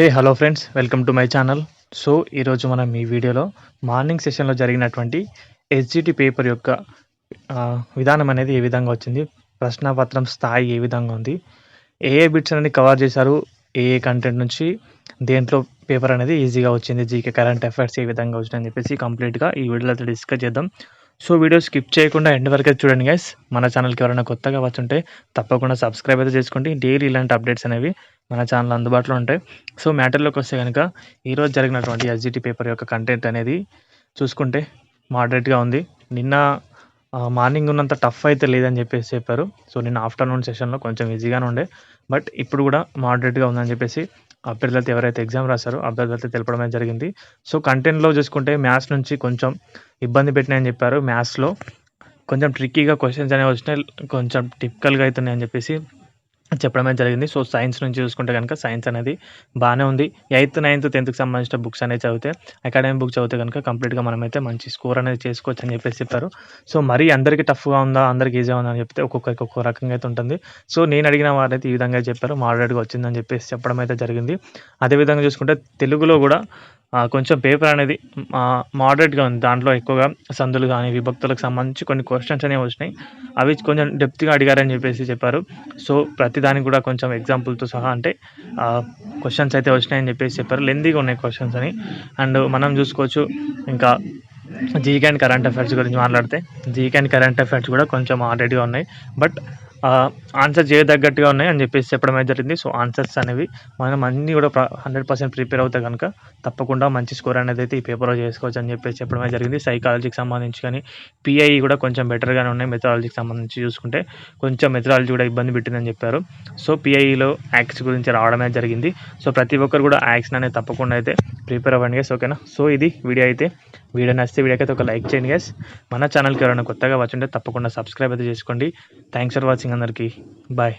Hey hello friends welcome to my channel so ఈరోజు మనం ఈ వీడియోలో మార్నింగ్ సెషన్లో జరిగినటువంటి ఎస్జిటి పేపర్ యొక్క విధానం అనేది ఏ విధంగా వచ్చింది? ప్రశ్నపత్రం స్థాయి ఏ విధంగా ఉంది? ఏ ఏ బిట్స్ అనేది కవర్ చేశారు? ఏ ఏ కంటెంట్ నుంచి దేంట్లో పేపర్ అనేది ఈజీగా వచ్చింది? జీకే కరెంట్ అఫైర్స్ ఏ విధంగా వచ్చిందని చెప్పేసి కంప్లీట్గా ఈ వీడియోలో అయితే డిస్కస్ చేద్దాం. సో వీడియో స్కిప్ చేయకుండా ఎండ్ వరకు చూడండి గైస్ మన ఛానల్కి ఎవరైనా కొత్తగా వచ్చుంటే తప్పకుండా సబ్స్క్రైబ్ అయితే చేసుకోండి. డైలీ ఇలాంటి అప్డేట్స్ అనేవి మన ఛానల్ అందుబాటులో ఉంటాయి. సో మ్యాటర్లోకి వస్తే కనుక ఈరోజు జరిగినటువంటి ఎస్జిటి పేపర్ యొక్క కంటెంట్ అనేది చూసుకుంటే మోడరేట్గా ఉంది. నిన్న మార్నింగ్ ఉన్నంత టఫ్ అయితే లేదని చెప్పేసి చెప్పారు. సో నేను ఆఫ్టర్నూన్ సెషన్లో కొంచెం ఈజీగానే ఉండే. బట్ ఇప్పుడు కూడా మోడరేట్గా ఉందని చెప్పేసి అభ్యర్థులతో ఎవరైతే ఎగ్జామ్ రాశారో అభ్యర్థులతో తెలపడమే జరిగింది. సో కంటెంట్లో చూసుకుంటే మ్యాథ్స్ నుంచి కొంచెం ఇబ్బంది పెట్టినాయని చెప్పారు. మ్యాథ్స్లో కొంచెం ట్రిక్కీగా క్వశ్చన్స్ అనేవి వచ్చినాయి. కొంచెం టిపికల్గా అవుతున్నాయని చెప్పేసి చెప్పడమే జరిగింది. సో సైన్స్ నుంచి చూసుకుంటే కనుక సైన్స్ అనేది బాగానే ఉంది. ఎయిత్ నైన్త్ టెన్త్కి సంబంధించిన బుక్స్ అనేది చదివితే అకాడమిక్ బుక్ చదివితే కనుక కంప్లీట్గా మనమైతే మంచి స్కోర్ అనేది చేసుకోవచ్చు అని చెప్పేసి చెప్పారు. సో మరీ అందరికీ టఫ్గా ఉందా అందరికి ఈజీగా ఉందా అని చెప్తే ఒక్కొక్కరికి ఒక్కొక్క రకంగా అయితే ఉంటుంది. సో నేను అడిగిన వారైతే ఈ విధంగా చెప్పారు. మోడరేట్గా వచ్చిందని చెప్పేసి చెప్పడం అయితే జరిగింది. అదేవిధంగా చూసుకుంటే తెలుగులో కూడా కొంచెం పేపర్ అనేది మోడరేట్గా ఉంది. దాంట్లో ఎక్కువగా సందులు కానీ విభక్తులకు సంబంధించి కొన్ని క్వశ్చన్స్ అనేవి వచ్చినాయి. అవి కొంచెం డెప్త్గా అడిగారని చెప్పేసి చెప్పారు. సో ప్రతి ప్రతిదానికి కూడా కొంచెం ఎగ్జాంపుల్తో సహా అంటే క్వశ్చన్స్ అయితే వచ్చినాయని చెప్పేసి చెప్పారు. లెందీగా ఉన్నాయి క్వశ్చన్స్ అని. అండ్ మనం చూసుకోవచ్చు ఇంకా జీకే అండ్ కరెంట్ అఫైర్స్ గురించి మాట్లాడితే జీకే అండ్ కరెంట్ అఫైర్స్ కూడా కొంచెం ఆల్రెడీగా ఉన్నాయి. బట్ ఆన్సర్ చేయదగ్గట్టుగా ఉన్నాయి అని చెప్పేసి చెప్పడం అయితే జరిగింది. సో ఆన్సర్స్ అనేవి మనం అన్నీ కూడా హండ్రెడ్ పర్సెంట్ ప్రిపేర్ అవుతే కనుక తప్పకుండా మంచి స్కోర్ అనేది అయితే ఈ పేపర్లో చేసుకోవచ్చు అని చెప్పేసి చెప్పడం అయితే జరిగింది. సైకాలజీకి సంబంధించి కానీ పిఐ కూడా కొంచెం బెటర్గానే ఉన్నాయి మెథడాలజీకి సంబంధించి చూసుకుంటే. కొంచెం మెథడాలజీ కూడా ఇబ్బంది పెట్టిందని చెప్పారు. సో పిఐలో యాక్ట్స్ గురించి రావడమే జరిగింది. సో ప్రతి ఒక్కరు కూడా యాక్స్ అనేది తప్పకుండా అయితే ప్రిపేర్ అవ్వండి సో ఓకేనా సో ఇది వీడియో అయితే. వీడియో నచ్చితే వీడియోకి ఒక లైక్ చేయండి గైస్ మన ఛానల్కి ఎవరైనా కొత్తగా వచ్చుంటే తప్పకుండా సబ్స్క్రైబ్ అయితే చేసుకోండి. థ్యాంక్స్ ఫర్ వాచింగ్ అందరికీ. బాయ్